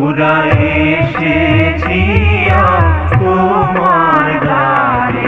আমরা এসেছি তোমার দ্বারে।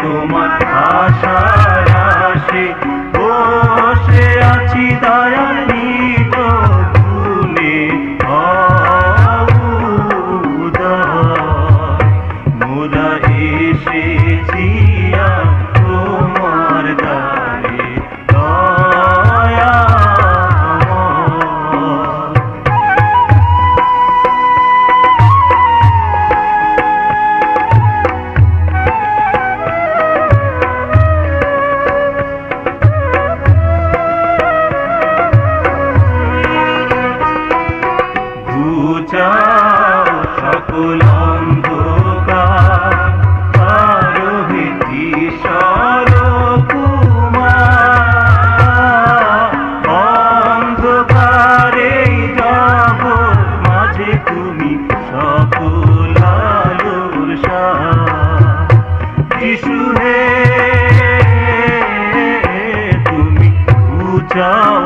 তোমার আশা রাশি দাও সকল অন্ধকার আরোহিতি সর কুমার অন্ধকারে যাব মাঝে তুমি সকল আলোর যিশু হে, তুমি উচাও